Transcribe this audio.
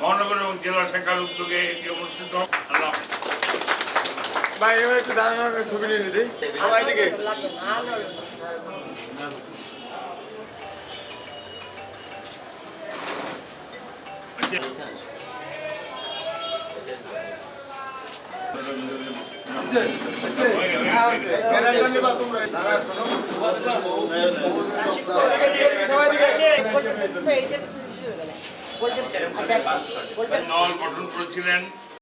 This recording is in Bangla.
মহানগর এবং জেলা শাখার উদ্যোগে এটি অনুষ্ঠিত আল্লাহ ভাই এবার একটু দাঁড়ানোর ছবি নিয়ে গোল্ডেন নল গঠন করেছিলেন।